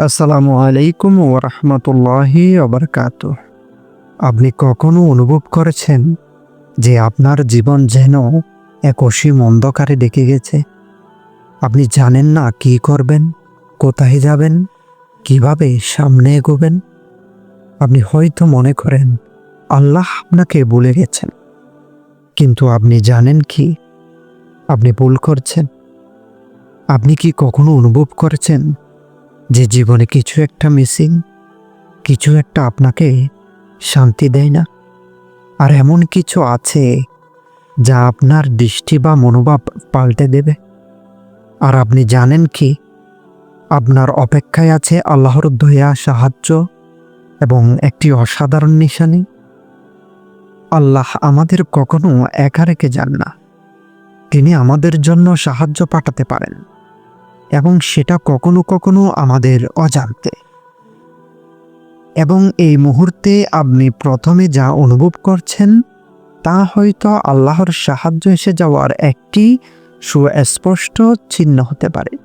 আসসালামু আলাইকুম ওরহমতুল্লাহি অবরকাত আপনি কখনো অনুভব করেছেন যে আপনার জীবন যেন এক অসীম অন্ধকারে ডেকে গেছে? আপনি জানেন না কি করবেন, কোথায় যাবেন, কীভাবে সামনে এগোবেন? আপনি হয়তো মনে করেন, আল্লাহ আপনাকে বলে গেছেন। কিন্তু আপনি জানেন কি? আপনি ভুল করছেন। আপনি কি কখনো অনুভব করেছেন যে জীবনে কিছু একটা মিসিং কিছু একটা আপনাকে শান্তি দেয় না। আর এমন কিছু আছে যা আপনার দৃষ্টি বা মনোভাব পাল্টে দেবে। আর আপনি জানেন কি? আপনার অপেক্ষায় আছে আল্লাহর দয়া, সাহায্য এবং একটি অসাধারণ নিশানি। আল্লাহ আমাদের কখনো একা রেখে যান না। তিনি আমাদের জন্য সাহায্য পাঠাতে পারেন। এবং সেটা কখনো কখনো আমাদের অজান্তে। এবং এই মুহূর্তে আপনি প্রথমে যা অনুভব করছেন, তা হয়তো আল্লাহর সাহায্য এসে যাওয়ার একটি সুস্পষ্ট চিহ্ন হতে পারে।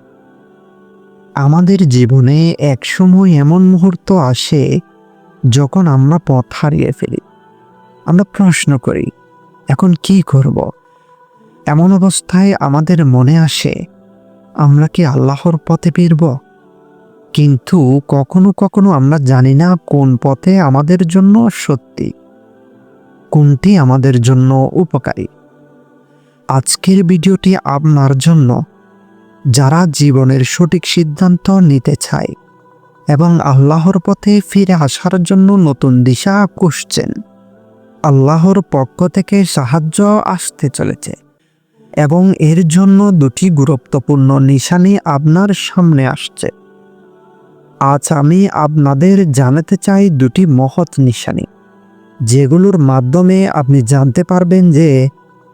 আমাদের জীবনে একসময় এমন মুহূর্ত আসে, যখন আমরা পথ হারিয়ে ফেলি। আমরা প্রশ্ন করি, এখন কি করব? এমন অবস্থায় আমাদের মনে আসে আমরা কি আল্লাহর পথে ফিরব? কিন্তু কখনো কখনো আমরা জানি না কোন পথে আমাদের জন্য সত্যি, কোনটি আমাদের জন্য উপকারী। আজকের ভিডিওটি আপনার জন্য। যারা জীবনের সঠিক সিদ্ধান্ত নিতে চায় এবং আল্লাহর পথে ফিরে আসার জন্য নতুন দিশা খুঁজছেন, আল্লাহর পক্ষ থেকে সাহায্য আসতে চলেছে। এবং এর জন্য দুটি গুরুত্বপূর্ণ নিশানি আপনার সামনে আসছে। আজ আমি আপনাদের জানাতে চাই দুটি মহৎ নিশানি, যেগুলোর মাধ্যমে আপনি জানতে পারবেন যে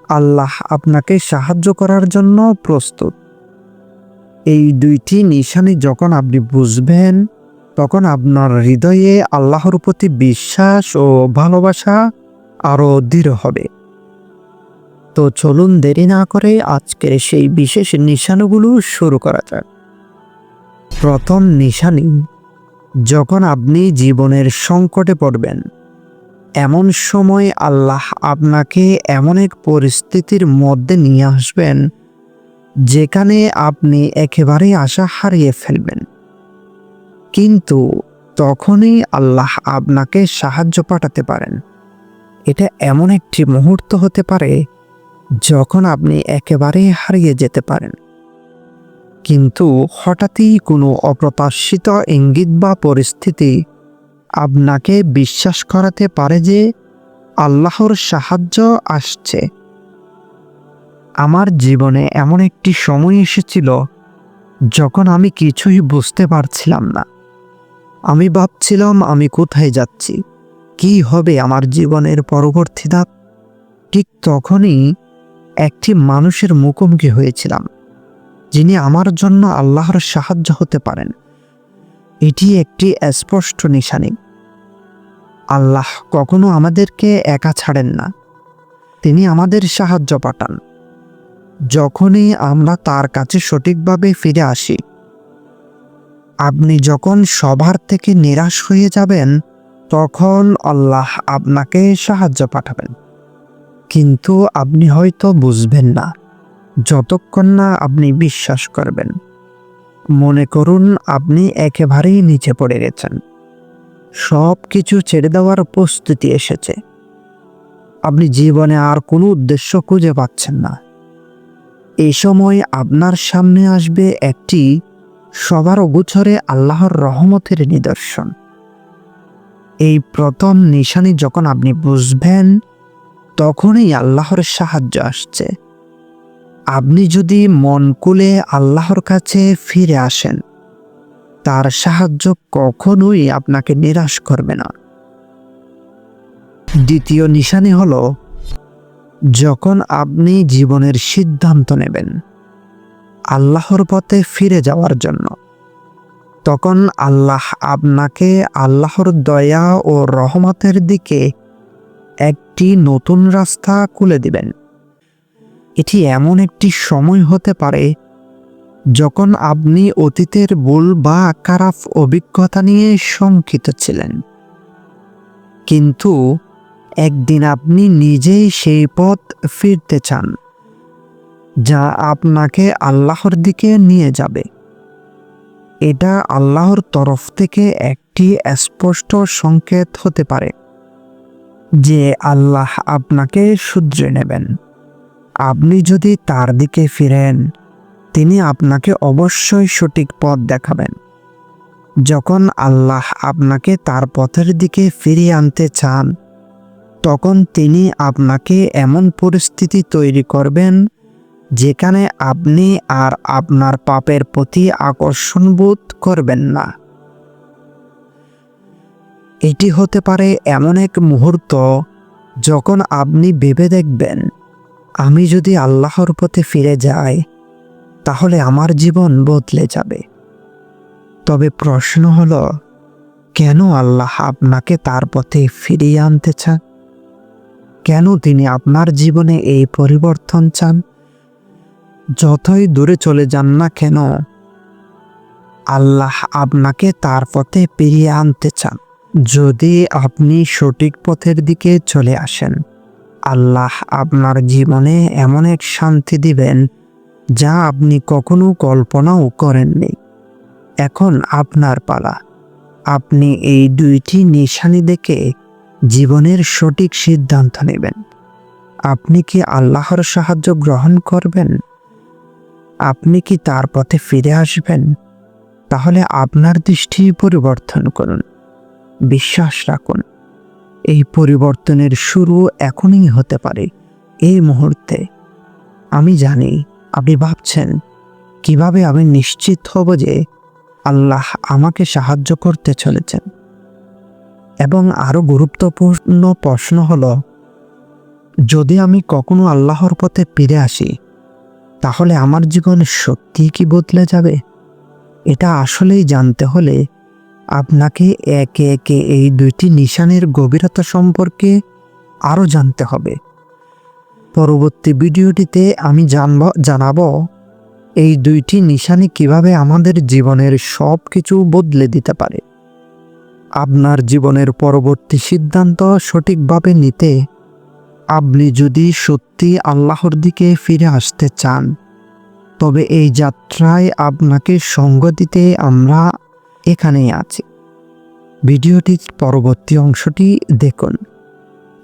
আল্লাহ আপনাকে সাহায্য করার জন্য প্রস্তুত। এই দুইটি নিশানি যখন আপনি বুঝবেন, তখন আপনার হৃদয়ে আল্লাহর প্রতি বিশ্বাস ও ভালোবাসা আরও দৃঢ় হবে। তো চলুন দেরি না করে আজকের সেই বিশেষ নিশানাগুলো শুরু করা যাক। প্রথম নিশানি, যখন আপনি জীবনের সংকটে পড়বেন, এমন সময় আল্লাহ আপনাকে এমন এক পরিস্থিতির মধ্যে নিয়ে আসবেন, যেখানে আপনি একেবারেই আশা হারিয়ে ফেলবেন। কিন্তু তখনই আল্লাহ আপনাকে সাহায্য পাঠাতে পারেন। এটা এমন একটি মুহূর্ত হতে পারে যখন আপনি একেবারে হারিয়ে যেতে পারেন। কিন্তু হঠাৎই কোনো অপ্রত্যাশিত ইঙ্গিত বা পরিস্থিতি আপনাকে বিশ্বাস করাতে পারে যে আল্লাহর সাহায্য আসছে। আমার জীবনে এমন একটি সময় এসেছিল যখন আমি কিছুই বুঝতে পারছিলাম না। আমি ভাবছিলাম আমি কোথায় যাচ্ছি, কি হবে আমার জীবনের পরবর্তী ধাপ। ঠিক তখনই একটি মানুষের মুখোমুখি হয়েছিলাম, যিনি আমার জন্য আল্লাহর সাহায্য হতে পারেন। এটি একটি স্পষ্ট নিশানি। আল্লাহ কখনো আমাদেরকে একা ছাড়েন না। তিনি আমাদের সাহায্য পাঠান। যখনই আমরা তার কাছে সঠিকভাবে ফিরে আসি, আপনি যখন সবার থেকে নিরাশ হয়ে যাবেন, তখন আল্লাহ আপনাকে সাহায্য পাঠাবেন। কিন্তু আপনি হয়তো বুঝবেন না, যতক্ষণ না আপনি বিশ্বাস করবেন। মনে করুন, আপনি একেবারেই নিচে পড়ে গেছেন। সব কিছু ছেড়ে দেওয়ার প্রস্তুতি এসেছে। আপনি জীবনে আর কোনো উদ্দেশ্য খুঁজে পাচ্ছেন না। এই সময় আপনার সামনে আসবে একটি সবার অগুছরে আল্লাহর রহমতের নিদর্শন। এই প্রথম নিশানি যখন আপনি বুঝবেন তখনই আল্লাহর সাহায্য আসছে। আপনি যদি মন কুলে আল্লাহর কাছে ফিরে আসেন, তার সাহায্য কখনোই আপনাকে নিরাশ করবে না। দ্বিতীয় নিশানি হল, যখন আপনি জীবনের সিদ্ধান্ত নেবেন আল্লাহর পথে ফিরে যাওয়ার জন্য, তখন আল্লাহ আপনাকে আল্লাহর দয়া ও রহমতের দিকে একটি নতুন রাস্তা খুলে দিবেন। এটি এমন একটি সময় হতে পারে যখন আপনি অতীতের ভুল বা খারাপ অভিজ্ঞতা নিয়ে শঙ্কিত ছিলেন। কিন্তু একদিন আপনি নিজেই সেই পথ ফিরতে চান, যা আপনাকে আল্লাহর দিকে নিয়ে যাবে। এটা আল্লাহর তরফ থেকে একটি স্পষ্ট সংকেত হতে পারে। যে আল্লাহ আপনাকে শুধরে নেবেন। আপনি যদি তার দিকে ফিরেন, তিনি আপনাকে অবশ্যই সঠিক পথ দেখাবেন। যখন আল্লাহ আপনাকে তার পথের দিকে ফিরিয়ে আনতে চান, তখন তিনি আপনাকে এমন পরিস্থিতি তৈরি করবেন, যেখানে আপনি আর আপনার পাপের প্রতি আকর্ষণ বোধ করবেন না। এটি হতে পারে এমন এক মুহূর্ত যখন আপনি ভেবে দেখবেন, আমি যদি আল্লাহর পথে ফিরে যাই, তাহলে আমার জীবন বদলে যাবে। তবে প্রশ্ন হলো, কেন আল্লাহ আপনাকে তার পথে ফিরিয়ে আনতে চান? কেন তিনি আপনার জীবনে এই পরিবর্তন চান? যতই দূরে চলে যান না কেন, আল্লাহ আপনাকে তার পথে ফিরিয়ে আনতে চান। যদি আপনি সঠিক পথের দিকে চলে আসেন, আল্লাহ আপনার জীবনে এমন এক শান্তি দিবেন যা আপনি কখনো কল্পনাও করেননি। এখন আপনার পালা। আপনি এই দুইটি নিশানি দেখে জীবনের সঠিক সিদ্ধান্ত নেবেন। আপনি কি আল্লাহর সাহায্য গ্রহণ করবেন? আপনি কি তার পথে ফিরে আসবেন? তাহলে আপনার দৃষ্টি পরিবর্তন করুন। বিশ্বাস রাখুন। এই পরিবর্তনের শুরু এখনই হতে পারে এই মুহূর্তে। আমি জানি আপনি ভাবছেন, কীভাবে আমি নিশ্চিত হব যে আল্লাহ আমাকে সাহায্য করতে চলেছেন? এবং আরও গুরুত্বপূর্ণ প্রশ্ন হল, যদি আমি কখনো আল্লাহর পথে ফিরে আসি, তাহলে আমার জীবন সত্যি কি বদলে যাবে? এটা আসলেই জানতে হলে আপনাকে একে একে এই দুইটি নিশানের গভীরতা সম্পর্কে আরও জানতে হবে। পরবর্তী ভিডিওটিতে আমি জানব, জানাব এই দুইটি নিশানি কীভাবে আমাদের জীবনের সব কিছু বদলে দিতে পারে। আপনার জীবনের পরবর্তী সিদ্ধান্ত সঠিকভাবে নিতে আপনি যদি সত্যি আল্লাহর দিকে ফিরে আসতে চান, তবে এই যাত্রায় আপনাকে সঙ্গ দিতে আমরা এখানেই আছে। ভিডিওটির পরবর্তী অংশটি দেখুন।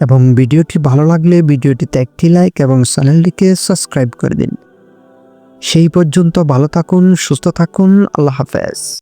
এবং ভিডিওটি ভালো লাগলে ভিডিওটিতে একটি লাইক এবং চ্যানেলটিকে সাবস্ক্রাইব করে দিন। সেই পর্যন্ত ভালো থাকুন, সুস্থ থাকুন, আল্লাহ হাফেজ।